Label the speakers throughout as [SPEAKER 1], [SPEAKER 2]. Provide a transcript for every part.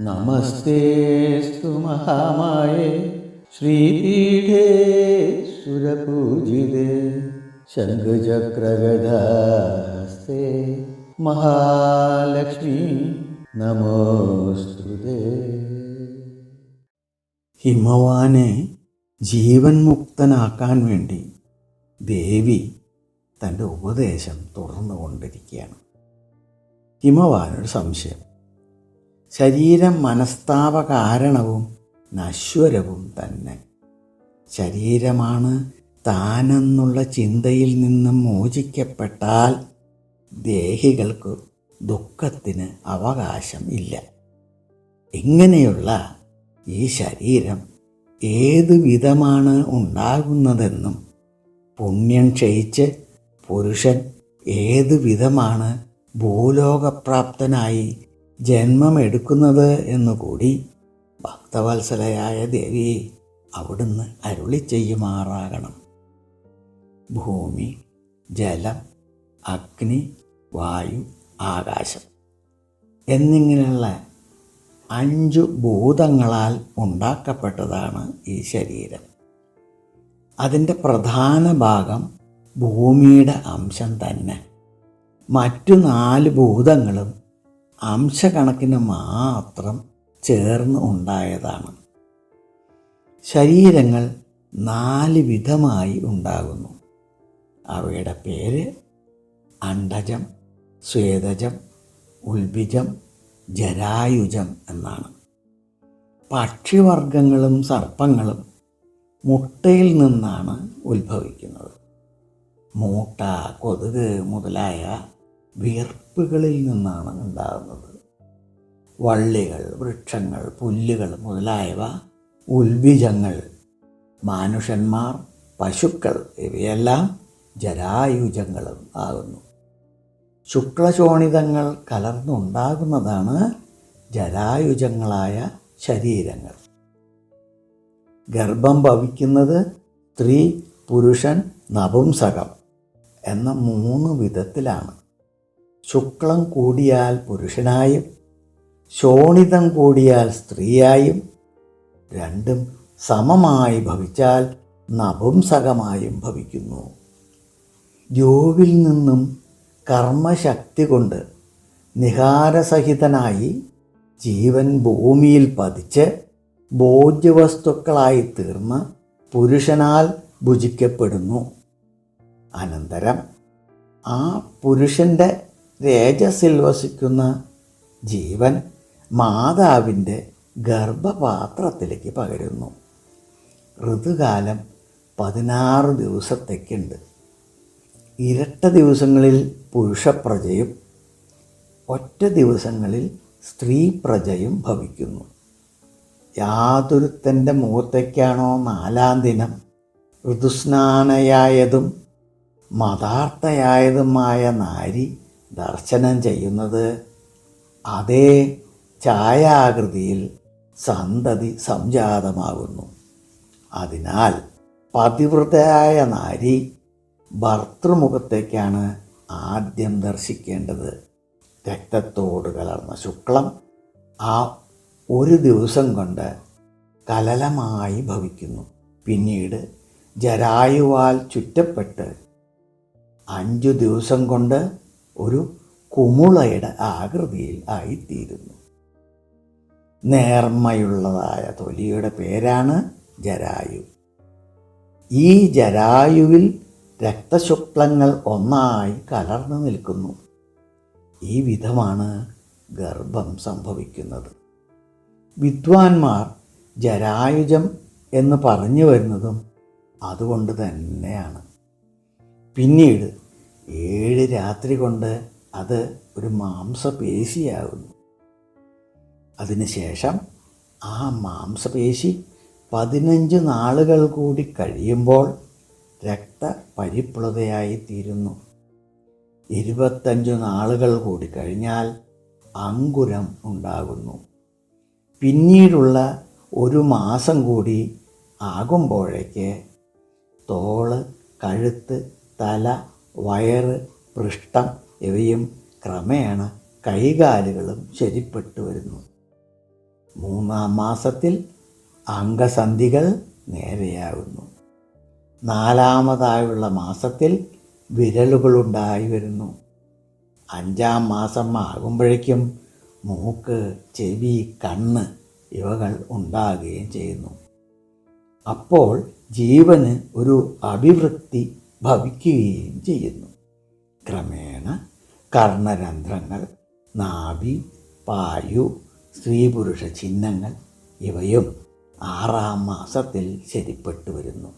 [SPEAKER 1] നമസ്തേസ്തു മഹാമായേ. ശ്രീപീഠേ സുരപൂജിതേ. ശംഖചക്രഗദാസ്തേ. മഹാലക്ഷ്മി നമോസ്തുതേ ഹിമവാനെ ജീവൻ മുക്തനാക്കാൻ വേണ്ടി ദേവി തന്റെ ഉപദേശം തുടർന്നുകൊണ്ടിരിക്കുകയാണ് ഹിമവാനൊരു സംശയം. ശരീരം മനസ്താപ കാരണവും നശ്വരവും തന്നെ. ശരീരമാണ് താനെന്നുള്ള ചിന്തയിൽ നിന്നും മോചിക്കപ്പെട്ടാൽ ദേഹികൾക്ക് ദുഃഖത്തിന് അവകാശം ഇല്ല. ഇങ്ങനെയുള്ള ഈ ശരീരം ഏത് വിധമാണ് ഉണ്ടാകുന്നതെന്നും പുണ്യം ക്ഷയിച്ച് പുരുഷൻ ഏത് വിധമാണ് ഭൂലോകപ്രാപ്തനായി ജന്മമെടുക്കുന്നത് എന്നുകൂടി ഭക്തവത്സലയായ ദേവി അവിടുന്ന് അരുളി ചെയ്യുമാറാകണം. ഭൂമി ജലം അഗ്നി വായു ആകാശം എന്നിങ്ങനെയുള്ള അഞ്ചു ഭൂതങ്ങളാൽ ഉണ്ടാക്കപ്പെട്ടതാണ് ഈ ശരീരം. അതിന്റെ പ്രധാന ഭാഗം ഭൂമിയുടെ അംശം തന്നെ. മറ്റു നാല് ഭൂതങ്ങളും അംശകണക്കിന് മാത്രം ചേർന്ന് ഉണ്ടായതാണ്. ശരീരങ്ങൾ നാല് വിധമായി ഉണ്ടാകുന്നു. അവയുടെ പേര് അണ്ടജം സ്വേദജം ഉൽബിജം ജരായുജം എന്നാണ്. പക്ഷിവർഗങ്ങളും സർപ്പങ്ങളും മുട്ടയിൽ നിന്നാണ് ഉത്ഭവിക്കുന്നത്. മൂട്ട കൊതുക് മുതലായ വിയർപ്പുകളിൽ നിന്നാണ് ഉണ്ടാകുന്നത്. വള്ളികൾ വൃക്ഷങ്ങൾ പുല്ലുകൾ മുതലായവ ഉൽബിജങ്ങൾ മാനുഷന്മാർ പശുക്കൾ ഇവയെല്ലാം ജരായുജങ്ങളും ആകുന്നു. ശുക്ലശോണിതങ്ങൾ കലർന്നുണ്ടാകുന്നതാണ് ജരായുജങ്ങളായ ശരീരങ്ങൾ. ഗർഭം ഭവിക്കുന്നത് സ്ത്രീ പുരുഷൻ നപുംസകം എന്ന മൂന്ന് വിധത്തിലാണ്. ശുക്ലം കൂടിയാൽ പുരുഷനായും ശോണിതം കൂടിയാൽ സ്ത്രീയായും രണ്ടും സമമായി ഭവിച്ചാൽ നപുംസകമായും ഭവിക്കുന്നു. ജോവിൽ നിന്നും കർമ്മശക്തി കൊണ്ട് നിഹാരസഹിതനായി ജീവൻ ഭൂമിയിൽ പതിച്ച് ഭോജ്യവസ്തുക്കളായി തീർന്ന് പുരുഷനാൽ ഭുജിക്കപ്പെടുന്നു. അനന്തരം ആ പുരുഷന്റെ രേജസിൽ വസിക്കുന്ന ജീവൻ മാതാവിന്റെ ഗർഭപാത്രത്തിലേക്ക് പകരുന്നു. ഋതുകാലം പതിനാറ് ദിവസത്തേക്കുണ്ട്. ഇരട്ട ദിവസങ്ങളിൽ പുരുഷപ്രജയും ഒറ്റ ദിവസങ്ങളിൽ സ്ത്രീ പ്രജയും ഭവിക്കുന്നു. യാതൊരുത്തന്റെ മുഖത്തേക്കാണോ നാലാം ദിനം? ഋതുസ്നാനയായതും മതാർത്ഥയായതുമായ നാരി ദർശനം ചെയ്യുന്നത് അതേ ഛായാകൃതിയിൽ സന്തതി സംജാതമാകുന്നു. അതിനാൽ പതിവ്രതയായ നാരി ഭർത്തൃമുഖത്തേക്കാണ് ആദ്യം ദർശിക്കേണ്ടത്. രക്തത്തോട് കലർന്ന ശുക്ലം ആ ഒരു ദിവസം കൊണ്ട് കലലമായി ഭവിക്കുന്നു. പിന്നീട് ജരായുവാൽ ചുറ്റപ്പെട്ട് അഞ്ചു ദിവസം കൊണ്ട് ഒരു കുമുളയുടെ ആകൃതിയിൽ ആയിത്തീരുന്നു. നേർമ്മയുള്ളതായ തൊലിയുടെ പേരാണ് ജരായു. ഈ ജരായുവിൽ രക്തശുക്ലങ്ങൾ ഒന്നായി കലർന്നു നിൽക്കുന്നു. ഈ വിധമാണ് ഗർഭം സംഭവിക്കുന്നത്. വിദ്വാൻമാർ ജരായുജം എന്ന് പറഞ്ഞു വരുന്നതും അതുകൊണ്ട് തന്നെയാണ്. പിന്നീട് ഏഴ് രാത്രി കൊണ്ട് അത് ഒരു മാംസപേശിയാകുന്നു. അതിനുശേഷം ആ മാംസപേശി പതിനഞ്ച് നാളുകൾ കൂടി കഴിയുമ്പോൾ രക്തപരിപ്ലുതയായി തീരുന്നു ഇരുപത്തഞ്ച് നാളുകൾ കൂടി കഴിഞ്ഞാൽ അങ്കുരം ഉണ്ടാകുന്നു. പിന്നീടുള്ള ഒരു മാസം കൂടി ആകുമ്പോഴേക്ക് തോൾ കഴുത്ത് തല വയറ് പൃഷ്ഠം ഇവയും ക്രമേണ കൈകാലുകളും ശരിപ്പെട്ടു വരുന്നു. മൂന്നാം മാസത്തിൽ അംഗസന്ധികൾ നേരെയാകുന്നു. നാലാമതായുള്ള മാസത്തിൽ വിരലുകളുണ്ടായി വരുന്നു. അഞ്ചാം മാസം ആകുമ്പോഴേക്കും മൂക്ക് ചെവി കണ്ണ് ഇവകൾ ഉണ്ടാകുകയും ചെയ്യുന്നു. അപ്പോൾ ജീവന് ഒരു അഭിവൃദ്ധി ഭവിക്കുകയും ചെയ്യുന്നു. ക്രമേണ കർണരന്ധ്രങ്ങൾ നാഭി പായു സ്ത്രീപുരുഷ ചിഹ്നങ്ങൾ ഇവയും ആറാം മാസത്തിൽ ശരിപ്പെട്ടു വരുന്നു.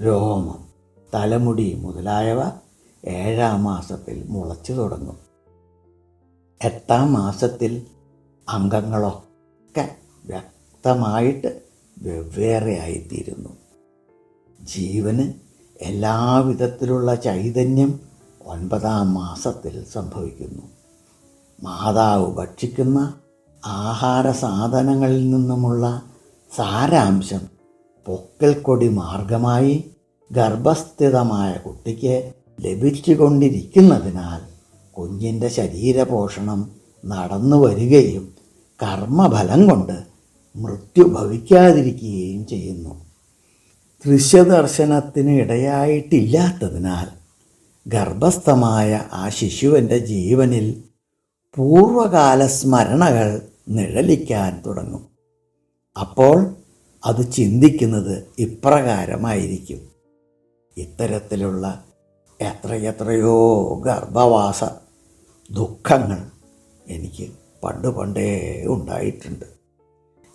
[SPEAKER 1] രോമം തലമുടി മുതലായവ ഏഴാം മാസത്തിൽ മുളച്ചു തുടങ്ങും. എട്ടാം മാസത്തിൽ അംഗങ്ങളൊക്കെ വ്യക്തമായിട്ട് വെവ്വേറെയായിത്തീരുന്നു ജീവന് എല്ലാവിധത്തിലുള്ള ചൈതന്യം ഒൻപതാം മാസത്തിൽ സംഭവിക്കുന്നു. മാതാവ് ഭക്ഷിക്കുന്ന ആഹാര സാധനങ്ങളിൽ നിന്നുമുള്ള സാരാംശം പൊക്കൽക്കൊടി മാർഗമായി ഗർഭസ്ഥിതമായ കുട്ടിക്ക് ലഭിച്ചുകൊണ്ടിരിക്കുന്നതിനാൽ കുഞ്ഞിന്റെ ശരീരപോഷണം നടന്നു വരികയും കർമ്മഫലം കൊണ്ട് മൃത്യു ഭവിക്കാതിരിക്കുകയും ചെയ്യുന്നു. ദൃശ്യദർശനത്തിന് ഇടയായിട്ടില്ലാത്തതിനാൽ ഗർഭസ്ഥമായ ആ ശിശുവിന്റെ ജീവനിൽ പൂർവകാല സ്മരണകൾ നിഴലിക്കാൻ തുടങ്ങും. അപ്പോൾ അത് ചിന്തിക്കുന്നത് ഇപ്രകാരമായിരിക്കും. ഇത്തരത്തിലുള്ള എത്രയെത്രയോ ഗർഭവാസ ദുഃഖങ്ങൾ എനിക്ക് പണ്ട് പണ്ടേ ഉണ്ടായിട്ടുണ്ട്.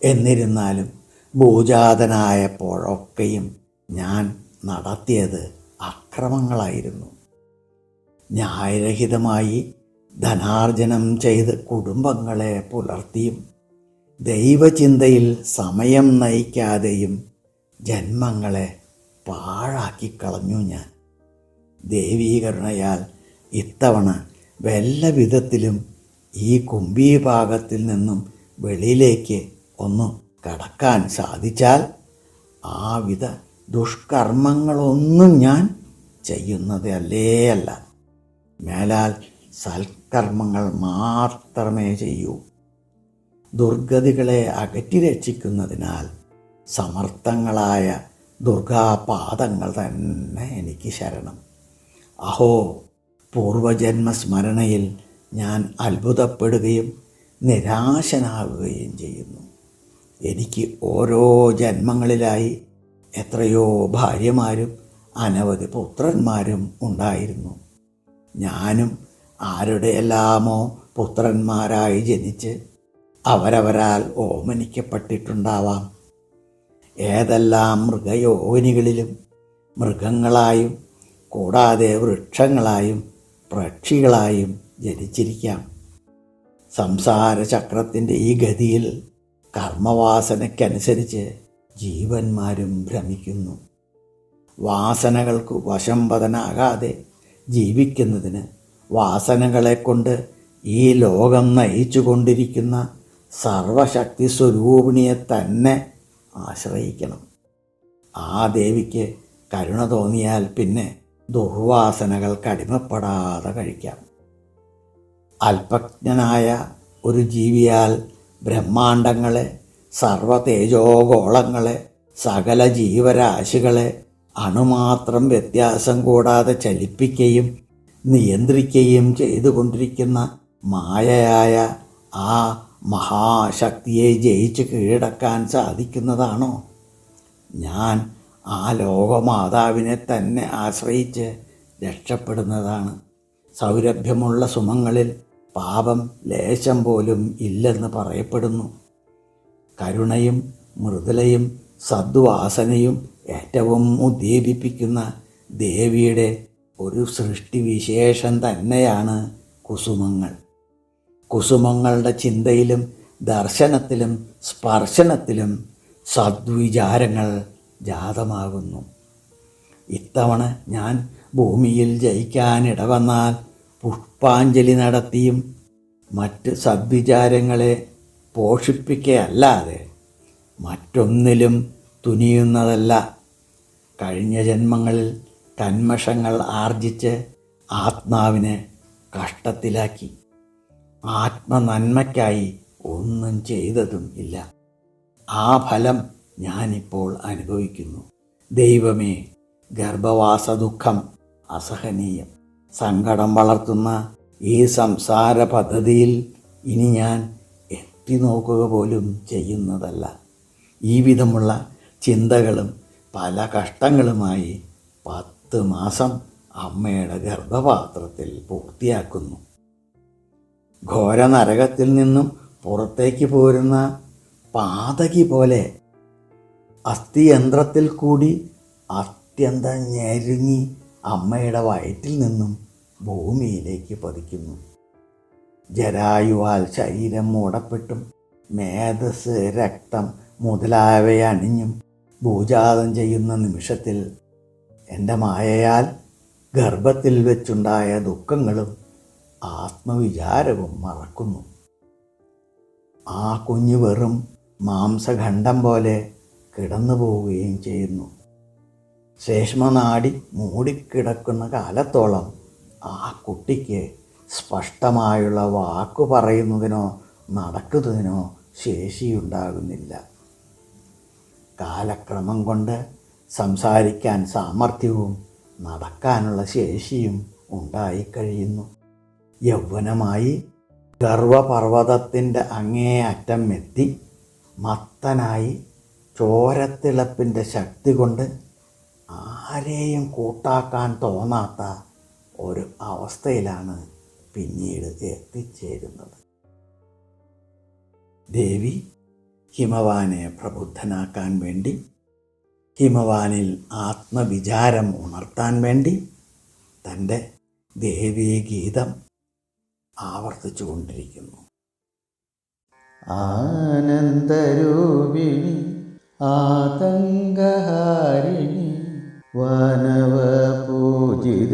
[SPEAKER 1] എന്നിരുന്നാലും ഭൂജാതനായപ്പോഴൊക്കെയും ഞാൻ നടത്തിയത് അക്രമങ്ങളായിരുന്നു. ന്യായരഹിതമായി ധനാർജനം ചെയ്ത് കുടുംബങ്ങളെ പുലർത്തിയും ദൈവചിന്തയിൽ സമയം നയിക്കാതെയും ജന്മങ്ങളെ പാഴാക്കി കളഞ്ഞു ഞാൻ. ദേവീകരുണയാൽ ഇത്തവണ വല്ല വിധത്തിലും ഈ കുംഭീഭാഗത്തിൽ നിന്നും വെളിയിലേക്ക് ഒന്ന് കടക്കാൻ സാധിച്ചാൽ ആവിധ വിധ ദുഷ്കർമ്മങ്ങളൊന്നും ഞാൻ ചെയ്യുന്നത് അല്ലേ അല്ല. മേലാൽ സൽക്കർമ്മങ്ങൾ മാത്രമേ ചെയ്യൂ. ദുർഗതികളെ അകറ്റി രക്ഷിക്കുന്നതിനാൽ സമർത്ഥങ്ങളായ ദുർഗാപാദങ്ങൾ തന്നെ എനിക്ക് ശരണം. അഹോ പൂർവജന്മസ്മരണയിൽ ഞാൻ അത്ഭുതപ്പെടുകയും നിരാശനാകുകയും ചെയ്യുന്നു. എനിക്ക് ഓരോ ജന്മങ്ങളിലായി എത്രയോ ഭാര്യമാരും അനവധി പുത്രന്മാരും ഉണ്ടായിരുന്നു. ഞാനും ആരുടെയെല്ലാമോ പുത്രന്മാരായി ജനിച്ച് അവരവരാൽ ഓമനിക്കപ്പെട്ടിട്ടുണ്ടാവാം. ഏതെല്ലാം മൃഗയോനികളിലും മൃഗങ്ങളായും കൂടാതെ വൃക്ഷങ്ങളായും പക്ഷികളായും ജനിച്ചിരിക്കാം. സംസാര ചക്രത്തിന്റെ ഈ ഗതിയിൽ കർമ്മവാസനയ്ക്കനുസരിച്ച് ജീവന്മാരും ഭ്രമിക്കുന്നു. വാസനകൾക്ക് വശം പതനാകാതെ ജീവിക്കുന്നതിന് വാസനകളെ കൊണ്ട് ഈ ലോകം നയിച്ചു കൊണ്ടിരിക്കുന്ന സർവശക്തി സ്വരൂപിണിയെ തന്നെ ആശ്രയിക്കണം. ആ ദേവിക്ക് കരുണ തോന്നിയാൽ പിന്നെ ദുർവാസനകൾക്ക് അടിമപ്പെടാതെ കഴിക്കാം. അല്പജ്ഞനായ ഒരു ജീവിയാൽ ബ്രഹ്മാണ്ടങ്ങളെ സർവതേജോഗോളങ്ങളെ സകല ജീവരാശികളെ അണുമാത്രം വ്യത്യാസം കൂടാതെ ചലിപ്പിക്കുകയും നിയന്ത്രിക്കുകയും ചെയ്തുകൊണ്ടിരിക്കുന്ന മായയായ ആ മഹാശക്തിയെ ജയിച്ച് കീഴടക്കാൻ സാധിക്കുന്നതാണോ? ഞാൻ ആ ലോകമാതാവിനെ തന്നെ ആശ്രയിച്ച് രക്ഷപ്പെടുന്നതാണ്. സൗരഭ്യമുള്ള സുമങ്ങളിൽ പാപം ലേശം പോലും ഇല്ലെന്ന് പറയപ്പെടുന്നു. കരുണയും മൃദുലയും സദ്വാസനയും ഏറ്റവും ഉദ്ദീപിപ്പിക്കുന്ന ദേവിയുടെ ഒരു സൃഷ്ടിവിശേഷം തന്നെയാണ് കുസുമങ്ങൾ. കുസുമങ്ങളുടെ ചിന്തയിലും ദർശനത്തിലും സ്പർശനത്തിലും സദ്വിചാരങ്ങൾ ജാതമാകുന്നു. ഇത്തവണ ഞാൻ ഭൂമിയിൽ ജയിക്കാനിടവന്നാൽ പുഷ്പാഞ്ജലി നടത്തിയും മറ്റ് സദ്വിചാരങ്ങളെ പോഷിപ്പിക്കുകയല്ലാതെ മറ്റൊന്നിലും തുനിയുന്നതല്ല. കഴിഞ്ഞ ജന്മങ്ങളിൽ തന്മഷങ്ങൾ ആർജിച്ച് ആത്മാവിനെ കഷ്ടത്തിലാക്കി. ആത്മനന്മയ്ക്കായി ഒന്നും ചെയ്തതും ഇല്ല. ആ ഫലം ഞാനിപ്പോൾ അനുഭവിക്കുന്നു. ദൈവമേ ഗർഭവാസ ദുഃഖം അസഹനീയം. സങ്കടം വളർത്തുന്ന ഈ സംസാര പദ്ധതിയിൽ ഇനി ഞാൻ എത്തി നോക്കുക പോലും ചെയ്യുന്നതല്ല. ഈ വിധമുള്ള ചിന്തകളും പല കഷ്ടങ്ങളുമായി പത്ത് മാസം അമ്മയുടെ ഗർഭപാത്രത്തിൽ പൂർത്തിയാക്കുന്നു. ഘോര നരകത്തിൽ നിന്നും പുറത്തേക്ക് പോരുന്ന പാതകി പോലെ അസ്ഥിയന്ത്രത്തിൽ കൂടി അത്യന്തം ഞെരുങ്ങി അമ്മയുടെ വയറ്റിൽ നിന്നും ഭൂമിയിലേക്ക് പതിക്കുന്നു. ജരായുവാൽ ശരീരം മൂടപ്പെട്ടും മേധസ് രക്തം മുതലായവയെ അണിഞ്ഞും ഭൂജാതം ചെയ്യുന്ന നിമിഷത്തിൽ എന്റെ മായയാൽ ഗർഭത്തിൽ വെച്ചുണ്ടായ ദുഃഖങ്ങളും ആത്മവിചാരവും മറക്കുന്നു. ആ കുഞ്ഞു വെറും മാംസഖണ്ഡം പോലെ കിടന്നു പോവുകയും ചെയ്യുന്നു. ശേഷ്മനാടി മൂടിക്കിടക്കുന്ന കാലത്തോളം ആ കുട്ടിക്ക് സ്പഷ്ടമായുള്ള വാക്കു പറയുന്നതിനോ നടക്കുന്നതിനോ ശേഷിയുണ്ടാകുന്നില്ല. കാലക്രമം കൊണ്ട് സംസാരിക്കാൻ സാമർഥ്യവും നടക്കാനുള്ള ശേഷിയും ഉണ്ടായിക്കഴിയുന്നു. യൗവനമായി ഗർവപർവതത്തിന്റെ അങ്ങേ അറ്റം എത്തി. മത്തനായി ചോരത്തിളപ്പിന്റെ ശക്തി കൊണ്ട് ആരെയും കൂട്ടാക്കാൻ തോന്നാത്ത ഒരു അവസ്ഥയിലാണ് പിന്നീട് എത്തിച്ചേരുന്നത്. ദേവി ഹിമവാനെ പ്രബുദ്ധനാക്കാൻ വേണ്ടി ഹിമവാനിൽ ആത്മവിചാരം ഉണർത്താൻ വേണ്ടി തന്റെ ദേവീ ഗീതം ആവർത്തിച്ചു കൊണ്ടിരിക്കുന്നു ആനന്ദരൂപിണി ആതങ്കഹാരിണി വാനവ പൂജിത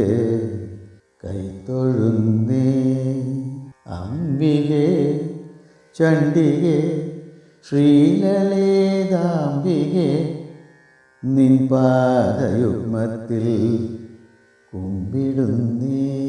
[SPEAKER 1] കൈത്തൊഴുന്നേ അംബികേ ചണ്ഡികേ ശ്രീലളിതാംബികെ നിൻ പാദയുഗ്മത്തിൽ കുമ്പിടുന്നേ.